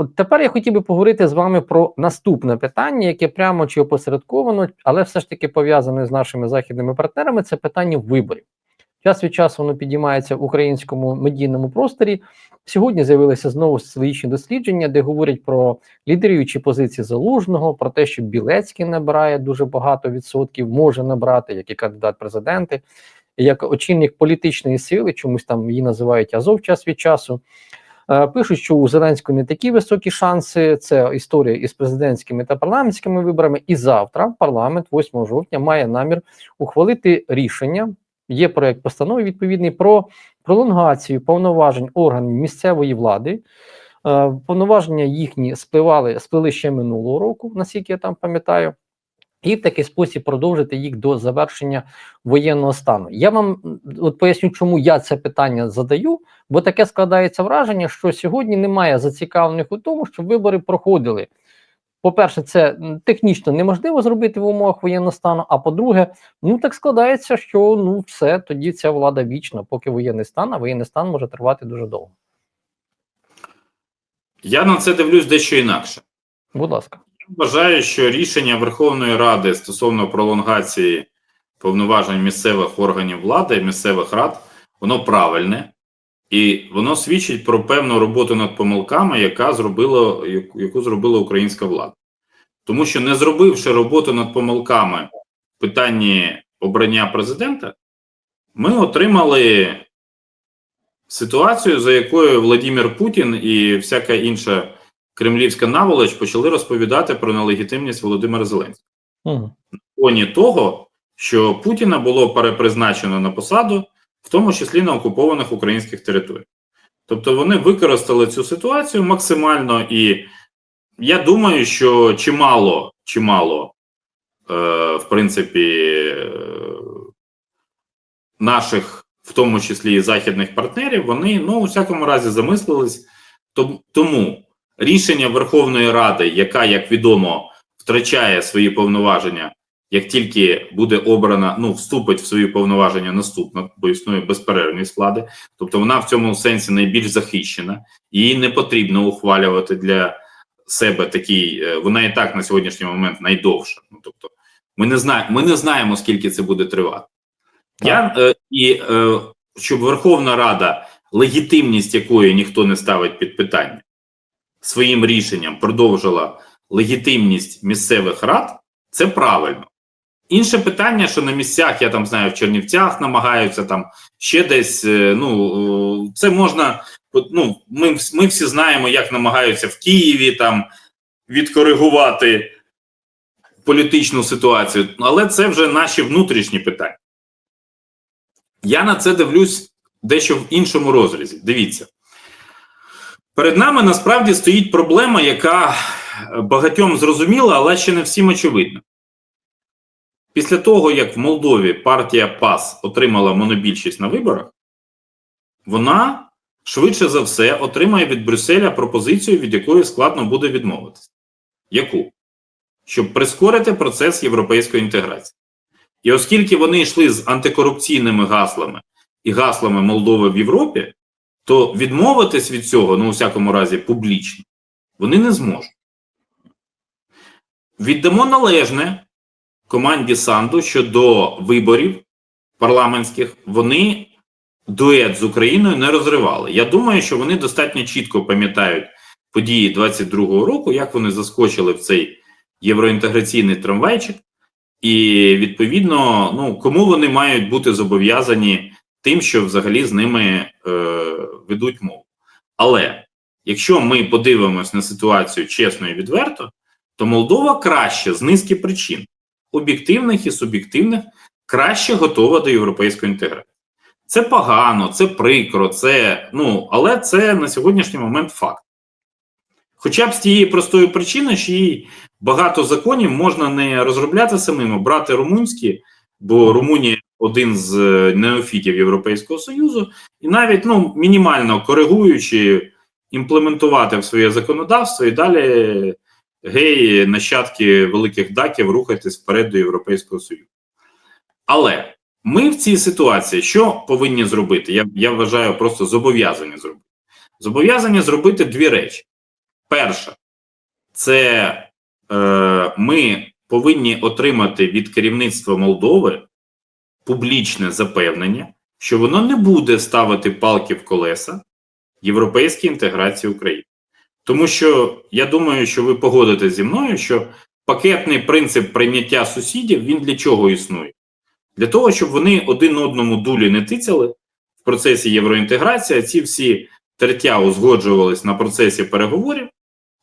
От тепер я хотів би поговорити з вами про наступне питання, яке прямо чи опосередковано, але все ж таки пов'язане з нашими західними партнерами. Це питання виборів. Час від часу воно підіймається в українському медійному просторі. Сьогодні з'явилися знову свої дослідження, де говорять про лідеруючі позиції залужного, про те, що Білецький набирає дуже багато відсотків, може набрати, як і кандидат президенти, як очільник політичної сили, чомусь там її називають Азов час від часу. Е, Пишуть, що у Зеленського не такі високі шанси. Це історія із президентськими та парламентськими виборами. І завтра парламент, 8 жовтня, має намір ухвалити рішення. Є проект постанови відповідний про пролонгацію повноважень органів місцевої влади. Е, Повноваження їхні спливали сплили ще минулого року, наскільки я там пам'ятаю. І в такий спосіб продовжити їх до завершення воєнного стану. Я вам от поясню, чому я це питання задаю, бо таке складається враження, що сьогодні немає зацікавлених у тому, щоб вибори проходили. По-перше, це технічно неможливо зробити в умовах воєнного стану. А по-друге, ну так складається, що ну все тоді ця влада вічна, поки воєнний стан, а воєнний стан може тривати дуже довго. Я на це дивлюсь дещо інакше. Будь ласка, вважаю, що рішення Верховної Ради стосовно пролонгації повноважень місцевих органів влади, місцевих рад, воно правильне і воно свідчить про певну роботу над помилками, яка зробила, яку- зробила українська влада. Тому що не зробивши роботу над помилками в питанні обрання президента, ми отримали ситуацію, за якою Владимир Путін і всяка інша кремлівська наволоч почали розповідати про нелегітимність Володимира Зеленського. угу. фоні того, що Путіна було перепризначено на посаду, в тому числі на окупованих українських територіях. Тобто вони використали цю ситуацію максимально, і я думаю, що чимало, чимало, е, в принципі, е, наших, в тому числі і західних партнерів, вони ну у всякому разі замислились. Тому рішення Верховної Ради, яка, як відомо, втрачає свої повноваження, як тільки буде обрана, ну вступить в свої повноваження наступна, бо існує безперервність влади, тобто вона в цьому сенсі найбільш захищена, її не потрібно ухвалювати для себе такий. е, Вона і так на сьогоднішній момент найдовша. Ну тобто, ми не знаємо, ми не знаємо, скільки це буде тривати. Я е, і е, щоб Верховна Рада, легітимність якої ніхто не ставить під питання, своїм рішенням продовжила легітимність місцевих рад, це правильно. Інше питання, що на місцях, я там знаю, в Чернівцях намагаються там ще десь. е, Ну е, це можна. Ну, ми, ми всі знаємо, як намагаються в Києві там відкоригувати політичну ситуацію, але це вже наші внутрішні питання. Я на це дивлюсь дещо в іншому розрізі. Дивіться. Перед нами насправді стоїть проблема, яка багатьом зрозуміла, але ще не всім очевидна. Після того, як в Молдові партія ПАС отримала монобільшість на виборах, вона швидше за все отримає від Брюсселя пропозицію, від якої складно буде відмовитися. Яку? Щоб прискорити процес європейської інтеграції. І оскільки вони йшли з антикорупційними гаслами і гаслами Молдови в Європі, то відмовитись від цього, ну, у всякому разі, публічно, вони не зможуть. Віддамо належне команді Санду, що до виборів парламентських вони дует з Україною не розривали. Я думаю, що вони достатньо чітко пам'ятають події 22-го року, як вони заскочили в цей євроінтеграційний трамвайчик, і відповідно, ну кому вони мають бути зобов'язані тим, що взагалі з ними е, ведуть мову. Але якщо ми подивимось на ситуацію чесно і відверто, то Молдова краще з низки причин, об'єктивних і суб'єктивних, краще готова до європейської інтеграції. Це погано, це прикро, це ну, але це на сьогоднішній момент факт. Хоча б з тієї простої причини, що їй багато законів можна не розробляти самим, а брати румунські, бо Румунія один з е, неофітів Європейського Союзу, і навіть ну, мінімально коригуючи, імплементувати в своє законодавство і далі геї, нащадки великих даків рухатись вперед до Європейського Союзу. Але ми в цій ситуації що повинні зробити? Я, я вважаю, просто зобов'язані зробити. Зобов'язані зробити дві речі. Перше, це е, ми повинні отримати від керівництва Молдови публічне запевнення, що воно не буде ставити палки в колеса європейській інтеграції України. Тому що я думаю, що ви погодитесь зі мною, що пакетний принцип прийняття сусідів він для чого існує? Для того, щоб вони один одному дулі не тицяли в процесі євроінтеграції, а ці всі тертя узгоджувались на процесі переговорів,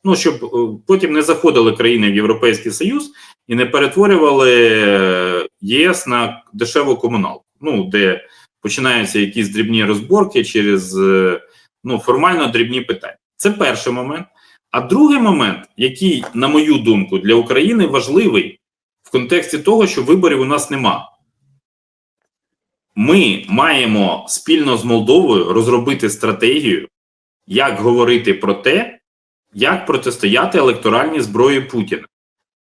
ну щоб е, потім не заходили країни в Європейський Союз і не перетворювали е, ЄС на дешеву комуналку, ну де починаються якісь дрібні розборки через е, ну формально дрібні питання. Це перший момент. А другий момент, який, на мою думку, для України важливий в контексті того, що виборів у нас нема. Ми маємо спільно з Молдовою розробити стратегію, як говорити про те, як протистояти електоральній зброї Путіна.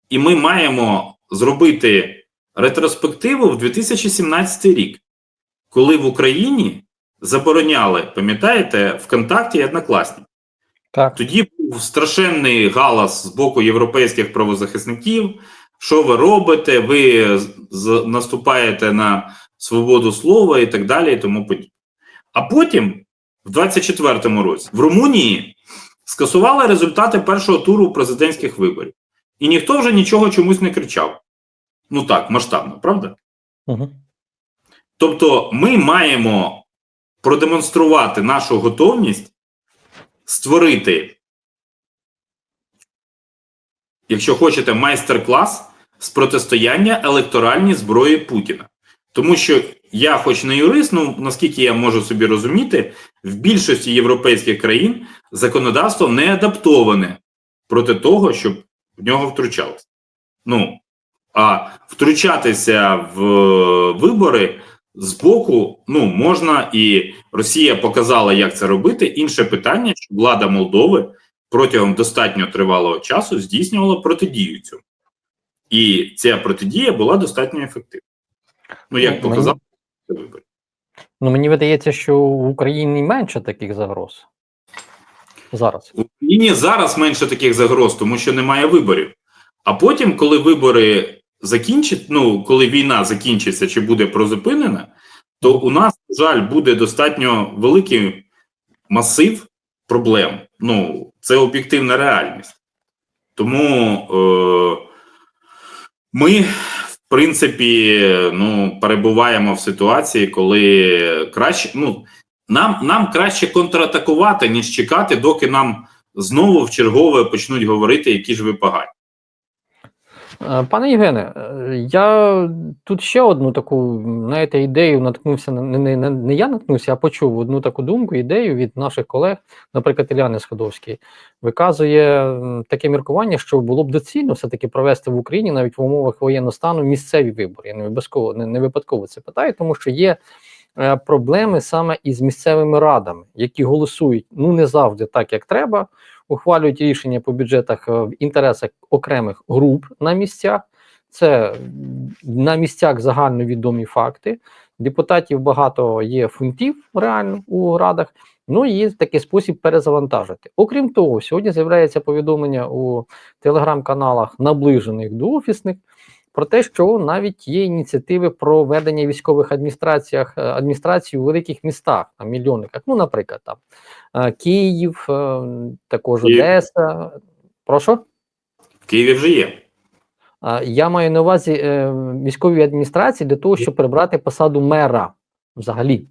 І ми маємо зробити ретроспективу в 2017 рік, коли в Україні забороняли, пам'ятаєте, ВКонтакті і Однокласні. Так. Тоді був страшенний галас з боку європейських правозахисників. Що ви робите? Ви наступаєте на свободу слова і так далі, і тому подібне. А потім, в 24-му році, в Румунії скасували результати першого туру президентських виборів. І ніхто вже нічого чомусь не кричав. Ну так, масштабно, правда? Угу. Тобто, ми маємо продемонструвати нашу готовність створити, якщо хочете, майстер-клас з протистояння електоральній зброї Путіна. Тому що я, хоч не юрист, ну наскільки я можу собі розуміти, в більшості європейських країн законодавство не адаптоване проти того, щоб в нього втручалися. Ну а втручатися в е, вибори з боку ну можна, і Росія показала, як це робити. Інше питання, що влада Молдови протягом достатньо тривалого часу здійснювала протидію цьому, і ця протидія була достатньо ефективна. Ну як Ну, показав вибори. Ну мені видається, що в Україні менше таких загроз. Зараз. В Україні зараз менше таких загроз, тому що немає виборів. А потім, коли вибори закінчать, ну коли війна закінчиться чи буде прозупинена, то у нас, на жаль, буде достатньо великий масив проблем. Ну, це об'єктивна реальність. Тому е, ми, принципі, ну, перебуваємо в ситуації, коли краще, ну, нам, нам краще контратакувати, ніж чекати, доки нам знову в чергове почнуть говорити, які ж ви погані. Е, Пане Євгене, е, я тут ще одну таку, знаєте, ідею наткнувся, не, не, не, я наткнувся, а почув одну таку думку, ідею від наших колег, наприклад, Іляни Сходовський, виказує таке міркування, що було б доцільно все-таки провести в Україні навіть в умовах воєнного стану місцеві вибори. Я не випадково, не, не випадково це питаю, тому що є е, проблеми саме із місцевими радами, які голосують ну не завжди так, як треба, ухвалюють рішення по бюджетах е, в інтересах окремих груп на місцях. Це на місцях загальновідомі факти. Депутатів багато є фунтів реально у радах. Ну і такий спосіб перезавантажити. Окрім того, сьогодні з'являється повідомлення у телеграм-каналах, наближених до офісних, про те, що навіть є ініціативи про ведення військових адміністраціях е, адміністрацій у великих містах, там мільйонниках. Ну, наприклад, там е, Київ, е, також. Одеса. Прошу. В Києві вже є. Я маю на увазі військові адміністрації для того, щоб прибрати посаду мера взагалі.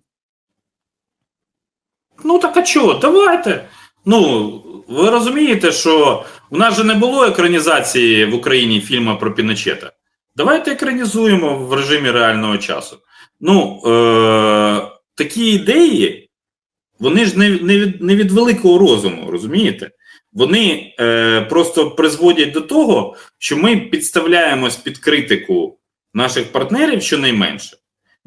Ну так а чого? Давайте. Ну, ви розумієте, що у нас же не було екранізації в Україні фільму про Піночета. Давайте екранізуємо в режимі реального часу. Ну, е- такі ідеї, вони ж не, не, від, не від великого розуму, розумієте? Вони е, просто призводять до того, що ми підставляємось під критику наших партнерів щонайменше.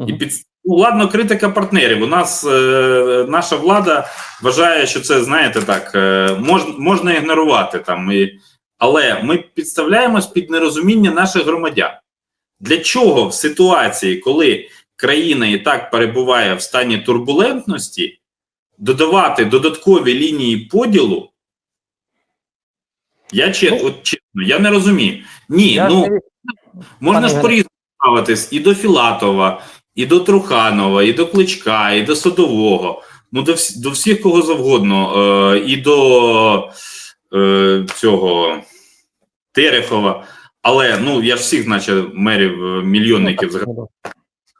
І під ну, ладно, критика партнерів. У нас е, наша влада вважає, що це знаєте так, е, мож, можна ігнорувати там. І, але ми підставляємось під нерозуміння наших громадян. Для чого в ситуації, коли країна і так перебуває в стані турбулентності, додавати додаткові лінії поділу Я че, Ну, от, чесно, я не розумію. Ні, Я ну не- можна ж по-різному ставитись і до Філатова, і до Труханова, і до Кличка, і до Садового. Ну, до, вс- до всіх кого завгодно, е, і до е, цього Терехова. Але ну я ж всіх, наче мерів е, мільйонників Ну, згадав.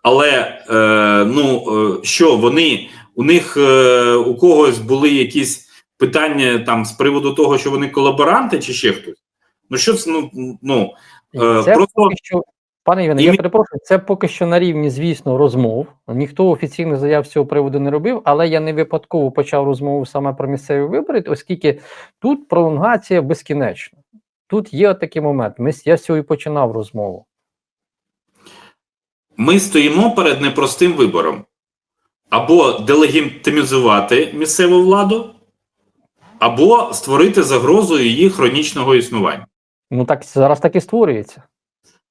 Але е, ну е, що вони у них е, у когось були якісь питання там з приводу того, що вони колаборанти, чи ще хтось? Ну що це ну, ну Е, Це просто- що, пане Євгене, І я перепрошую, це поки що на рівні, звісно, розмов. Ніхто офіційних заяв з цього приводу не робив, але я не випадково почав розмову саме про місцеві вибори, оскільки тут пролонгація безкінечна. Тут є такий момент. Ми, я з цього і починав розмову. ми стоїмо перед непростим вибором: або делегітимізувати місцеву владу, або створити загрозу її хронічного існування. Ну так зараз так і створюється.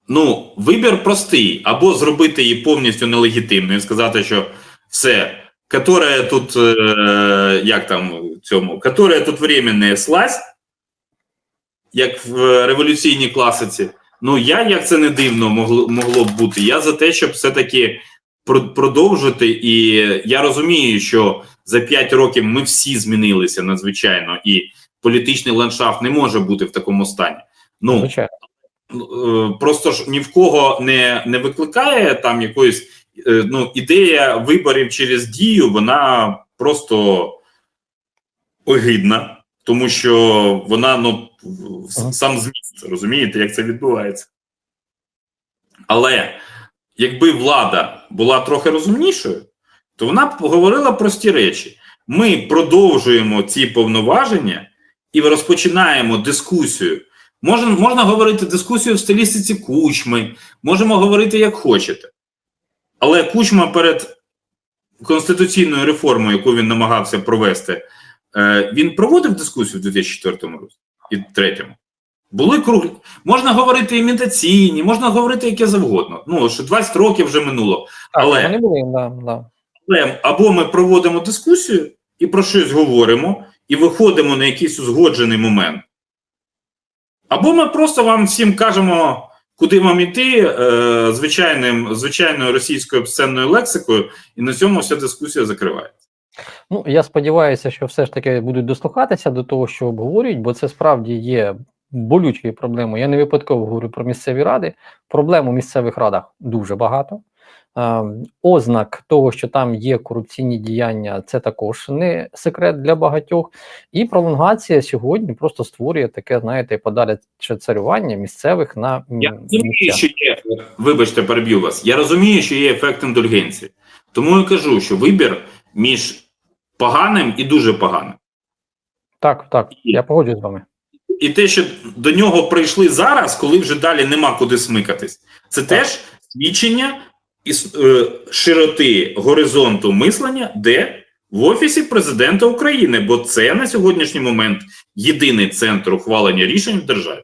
Ну, вибір простий: або зробити її повністю нелегітимною, сказати, що все, которая тут, е, як там цьому, которая тут временная слазь, як в революційній класиці. Ну, я, як це не дивно, могло, могло б бути. Я за те, щоб все-таки продовжити. І я розумію, що за 5 років ми всі змінилися надзвичайно, і політичний ландшафт не може бути в такому стані. Ну, Звичайно. Е, просто ж ні в кого не, не викликає там якоїсь е, ну, ідея виборів через дію, вона просто огидна, тому що вона ну сам зміст, розумієте, як це відбувається. Але якби влада була трохи розумнішою, то вона б говорила прості речі. Ми продовжуємо ці повноваження і розпочинаємо дискусію. Можна, можна говорити дискусію в стилістиці кучми, можемо говорити як хочете. Але кучма перед конституційною реформою, яку він намагався провести, е, він проводив дискусію в 2004 році і 2003. Були круглі. Можна говорити імітаційні, можна говорити яке завгодно. Ну, що 20 років вже минуло. Але- вони були, да, да. Але або ми проводимо дискусію і про щось говоримо, і виходимо на якийсь узгоджений момент. Або ми просто вам всім кажемо, куди вам іти е, звичайним, звичайною російською обсценною лексикою, і на цьому вся дискусія закривається. Ну, я сподіваюся, що все ж таки будуть дослухатися до того, що обговорюють, бо це справді є болючою проблемою. Я не випадково говорю про місцеві ради. Проблем у місцевих радах дуже багато. Е, Ознак того, що там є корупційні діяння, це також не секрет для багатьох. І пролонгація сьогодні просто створює таке, знаєте, подальше царювання місцевих на Я розумію, що є, вибачте, переб'ю вас. Я розумію, що є ефект індульгенції. Тому я кажу, що вибір між поганим і дуже поганим. Так, так, я погоджуюсь з вами. І те, що до нього прийшли зараз, коли вже далі нема куди смикатись, це теж свідчення широти горизонту мислення, де в офісі президента України, бо це на сьогоднішній момент єдиний центр ухвалення рішень в державі.